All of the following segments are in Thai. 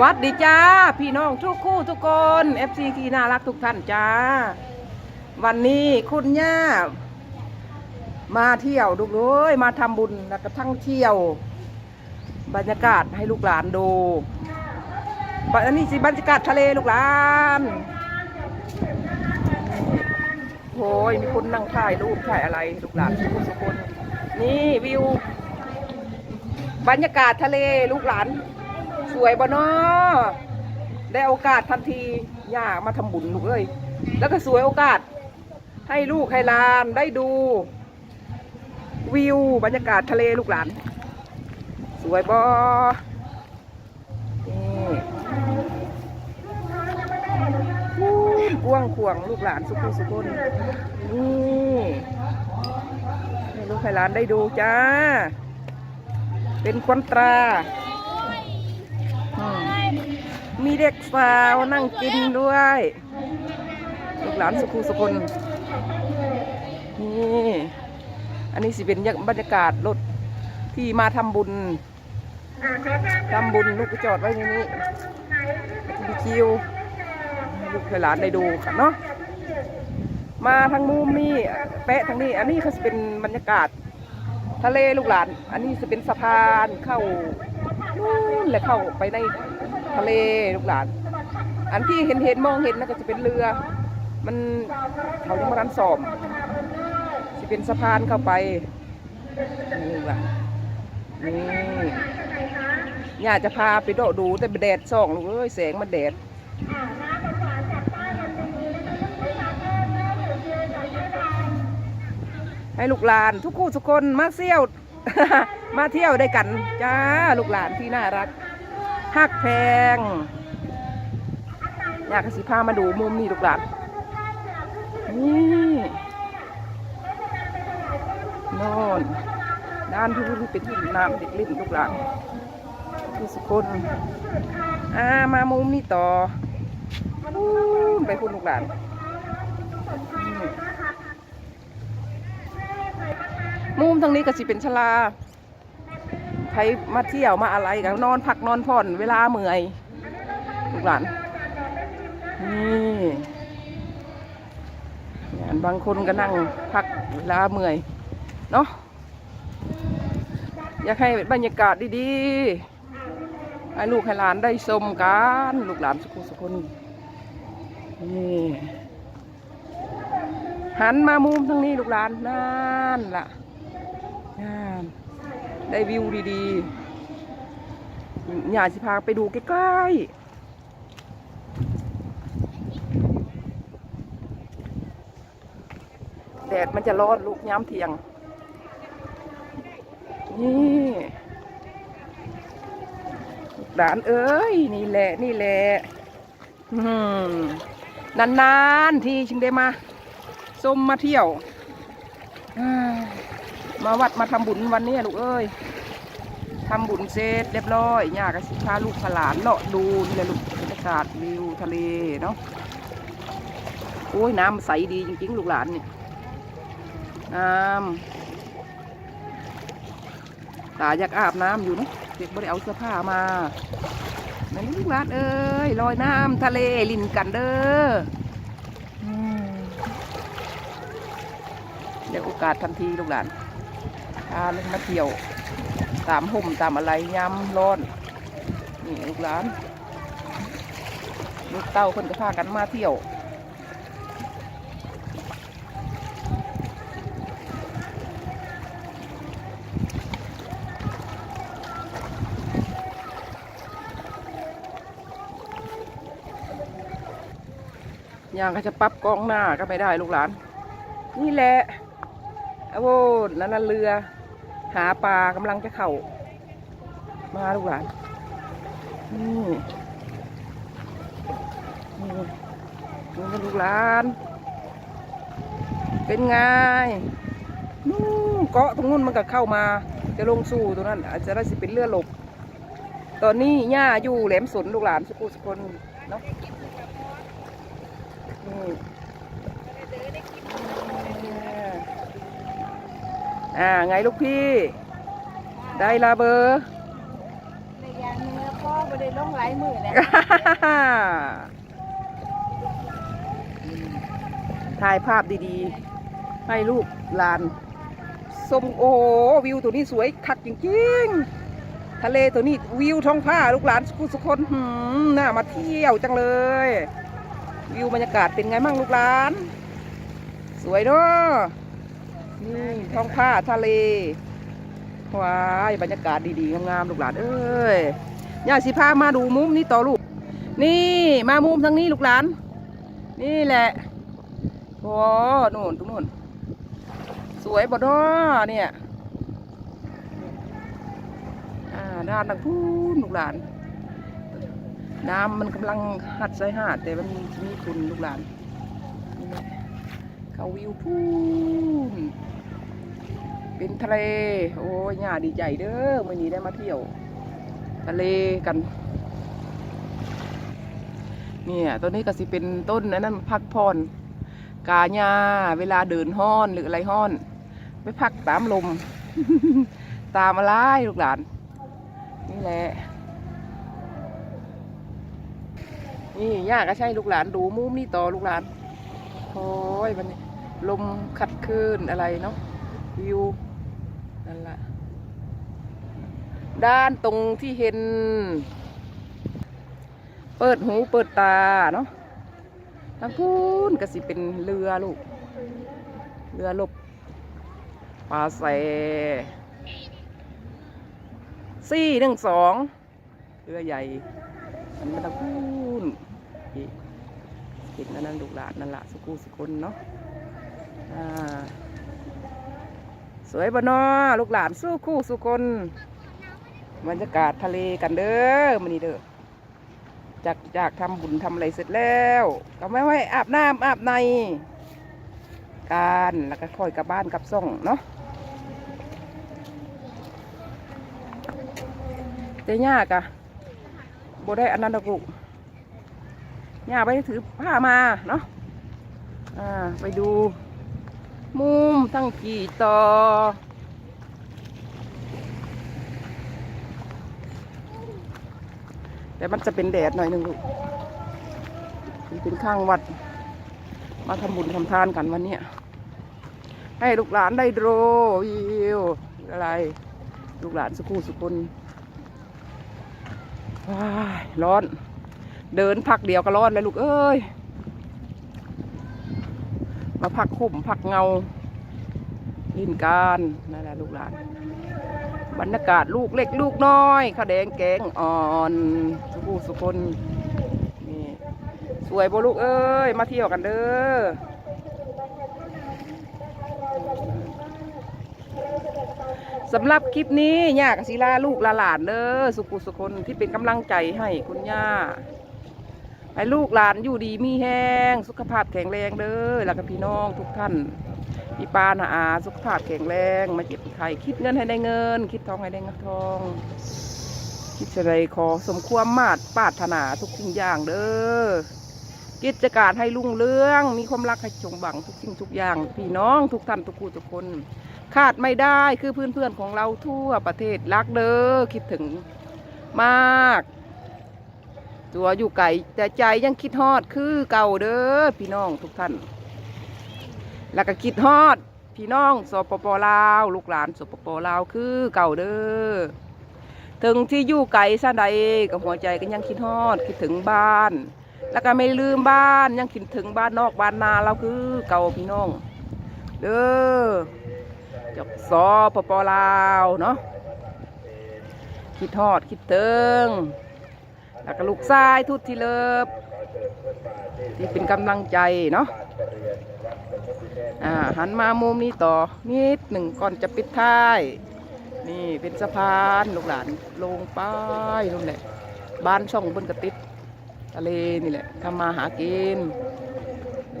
วัดดีจ้า พี่น้องทุกคู่ทุกคน FC ที่น่ารักทุกท่านจ้า วันนี้คุณย่า มาเที่ยวลูกเลยมาทำบุญแล้วก็ทั้งเที่ยว บรรยากาศให้ลูกหลานดูบอันนี้สิบรรยากาศทะเลลูกหลานโอ้ยมีคนนั่งถ่ายรูปถ่ายอะไรลูกหลานทุกคนทุกคนนี่วิว บรรยากาศทะเลลูกหลาน วยบ่เนาะได้โอกาสทันทีย่ามาทำบุญลูกเอ้ยแล้วก็สวยโอกาส ให้ลูกให้หลานได้ดู วิวบรรยากาศทะเลลูกหลาน สวยบ่นี่กว้างขวางลูกหลานสุขุสุขนนี่ให้ลูกให้หลานได้ดูจ้า เป็นควันตรา มีเด็กสาวนั่งกินด้วยลูกหลานสุขุสุคนนี่อันนี้สิเป็นบรรยากาศรถที่มาทำบุญทำบุญลูกก็จอดไว้ในนี้บีคิวลูกหลานได้ดูกันเนาะมาทางมุมนี่แปะทางนี้ อันนี้เขาจะเป็นบรรยากาศ ทะเลลูกหลาน อันนี้จะเป็นสะพานเข้านู่นและเข้าไปใน ทะเลลูกหลาน อันที่เห็นเห็นมองเห็นนั่นก็จะเป็นเรือ มันเขายังมารันสอมจะเป็นสะพานเข้าไปนี่ลูกหลานนี่อยากจะพาไปโดดดูแต่แดดส่องลูกเอ้ยแสงมันแดดให้ลูกหลานทุกคู่ทุกคนมาเที่ยว มาเที่ยวได้กัน จ้า ลูกหลานที่น่ารัก ฮักแพงอยากสิพามาดูมุมนี้ลูกหลานนี่นอนด้านที่เป็นน้ำเด็กเล่นลูกหลานทุกสุคนอ่ามามุมนี้ต่อไปคุณลูกหลานมุมทางนี้ก็สิเป็นชลา ใครมาเที่ยวมาอะไรกันนอนพักนอนผ่อนเวลาเมื่อยลูกหลานนี่งานบางคนก็นั่งพักเวลาเมื่อยเนาะอยากให้บรรยากาศดีๆ ให้ลูกให้หลานได้ชมกันลูกหลานสุขุสุคนนี่หันมามุมทางนี้ลูกหลานนั่นล่ะงาม ได้วิวดีๆอยากสิพาไปดูใกล้ๆ แดดมันจะร้อนลูกย้ำเทียง นี่หลานเอ้ย นี่แหละ นี่แหละนานๆ ทีชิงได้มาส้มมาเที่ยวอ่า มาวัดมาทำบุญวันนี้ลูกเอ้ยทำบุญเสร็จเรียบร้อยย่ากับสิพาลูกพาหลานเลาะดูนี่แหละลูกบรรยากาศวิวทะเลเนาะโอ้ยน้ำใสดีจริงๆ ลูกหลานเนี่ยน้ำตาอยากอาบน้ำอยู่เนาะเด็กไม่ได้เอาเสื้อผ้ามานั่นลูกหลานเอ้ยลอยน้ำทะเลลินกันเด้อเดี๋ยวโอกาสทันทีลูกหลาน พาลูกมาเที่ยว ตามห่มตามอะไรยำร้อน นี่ลูกหลาน ลูกเต้าคนก็พากันมาเที่ยวอย่างก็จะปรับกล้องหน้าก็ไม่ได้ลูกหลาน นี่แหละโอ้โหนั่นนะเรือ หาปลากำลังจะเข้ามาลูกหลานนี่นี่นี่เป็นลูกหลาน เป็นไงนู่นเกาะตรงนู้นมันก็เข้ามา จะลงสู่ตรงนั้น อาจจะได้สิเป็นเรือหลบ ตอนนี้ย่าอยู่แหลมสนลูกหลานสุกุสกลเนาะนี่ อ่าไงลูกพี่ ได้ลาเบอร์ในยางเนื้อป้อบ่ได้ลงหลายมือแล้วถ่ายภาพดีๆ ให้ลูกหลานสมโอวิวตัวนี้สวยคักจริงๆ ทะเลตัวนี้วิวท้องฟ้าลูกหลานสุขุสุคนหืมน่ามาเที่ยวจังเลย วิวบรรยากาศเป็นไงมั่งลูกหลาน สวยเนาะ นี่ท้องฟ้าทะเลว้ายบรรยากาศดีๆงามๆลูกหลานเอ้ยย่าสิพามาดูมุมนี้ต่อลูก นี่มามุมทางนี้ลูกหลาน นี่แหละโอ้นู่นตรงนู่น สวยบ่ดอเนี่ยอ่าด้านทางพูนลูกหลาน น้ำมันกำลังหัดใส่หาดแต่มันมีมีคุณลูกหลาน เขาวิวพูนเป็นทะเล โอ้ยย่าดีใจเด้อวันนี้ได้มาเที่ยว ทะเลกัน เนี่ยต้นนี้ก็สิเป็นต้นอันนั้นพักผ่อนกาหญ้าเวลาเดินห้อนหรืออะไรห้อน ไปพักตามลม ตามอะไรลูกหลาน นี่แหละนี่ย่าก็ใช่ลูกหลานดูมุมนี่ต่อลูกหลานโอ้ยมันนี่ ลมขัดคลื่นอะไรเนาะวิวนั่นแหละด้านตรงที่เห็น เปิดหูเปิดตาเนาะทางพูนก็สิเป็นเรือลูก เรือลบปลาแสสี่หนึ่งสองเรือใหญ่อันนี้ทางพูนเห็นอันนั้นลูกหลานนั่นละสุกูสุคนเนาะ สวยบนอลูกหลานสู้คู่สุคนบรรยากาศทะเลกันเด้อมันนี่เด้อจากจากทำบุญทำอะไรเสร็จแล้ว ก็ไม่ไว้อาบน้ำอาบในการแล้วก็ค่อยกลับบ้านกลับซ่งเนาะแต่ยากอะโบได้อันนั้นกลูกย่าไปถือผ้ามาเนาะอ่าไปดู มุมทั้งกี่ต่อ แต่มันจะเป็นแดดหน่อยหนึ่งลูกมันเป็นข้างวัด มาทำบุญทำทานกันวันนี้ให้ลูกหลานได้โดรวิวอะไร ลูกหลานสุขุสุคนว้ายร้อน เดินพักเดียวก็ร้อนเลยลูกเอ้ย มาพักคุ้มพักเงาลินการนั่นแหละลูกหลาน บรรยากาศลูกเล็กลูกน้อยข้าแดงแกงอ่อนสุขุสุคนนี่สวยโบลูกเอ้ย มาเที่ยวกันเด้อสำหรับคลิปนี้ย่ากับศิลาลูกหลานเด้อสุขุสุคนที่เป็นกำลังใจให้คุณย่า ให้ลูกหลานอยู่ดีมีแห้งสุขภาพแข็งแรงเด้อแล้วก็พี่น้องทุกท่านพี่ปานาอาสุขภาพแข็งแรงมาเจ็บไข้คิดเงินให้ได้เงิน คิดทองให้ได้เงินทอง คิดอะไรขอสมความมาตรปารถนาทุกสิ่งอย่างเด้อกิจการให้รุ่งเรือง มีความรักให้จงบังทุกสิ่งทุกอย่าง พี่น้องทุกท่านทุกคู่ทุกคน ขาดไม่ได้คือเพื่อนเพื่อนๆของเราทั่วประเทศรักเด้อคิดถึงมาก ตัวอยู่ไกลแต่ใจยังคิดฮอดคือเก่าเด้อพี่น้องทุกท่าน แล้วก็คิดฮอด พี่น้องสปปลาว ลูกหลานสปปลาวคือเก่าเด้อถึงที่อยู่ไกลซะใดกับหัวใจก็ยังคิดฮอดคิดถึงบ้าน แล้วก็ไม่ลืมบ้านยังคิดถึงบ้านนอกบ้านนาเราคือเก่าพี่น้องเด้อจากสปปลาวเนาะคิดฮอดคิดถึง แล้วก็ลูกชายทุดที่เลิฟที่เป็นกำลังใจเนาะอ่าหันมามุมนี้ต่อนิดหนึ่งก่อนจะปิดท้าย นี่เป็นสะพานลูกหลานลงไปนู่นแหละบ้านช่องบนกระติดทะเลนี่แหละทำมาหากิน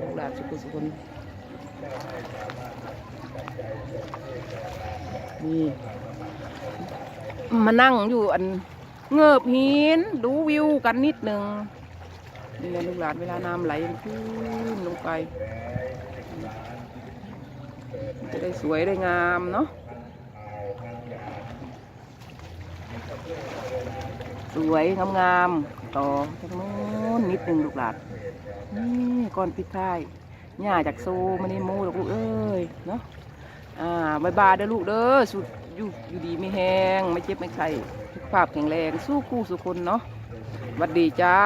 ลูกหลานสุขุสุคนนี่มานั่งอยู่อัน เงือบหินดูวิวกันนิดหนึ่งนี่แหละลูกหลานเวลาน้ำไหลขึ้นลงไป จะได้สวยได้งามเนาะสวยงามๆต่อจากโน้นนิดหนึ่งลูกหลานนี่ก่อนปิดท้ายหญ้าจากโซมาในมูลูกเอ้ยเนาะอ่าบายบายเด้อลูกเด้อสุด อยู่อยู่ดีไม่แห้ง ไม่เจ็บไม่ไข้สุขภาพแข็งแรง สู้คู่สุคนเนาะวัดดีจ้า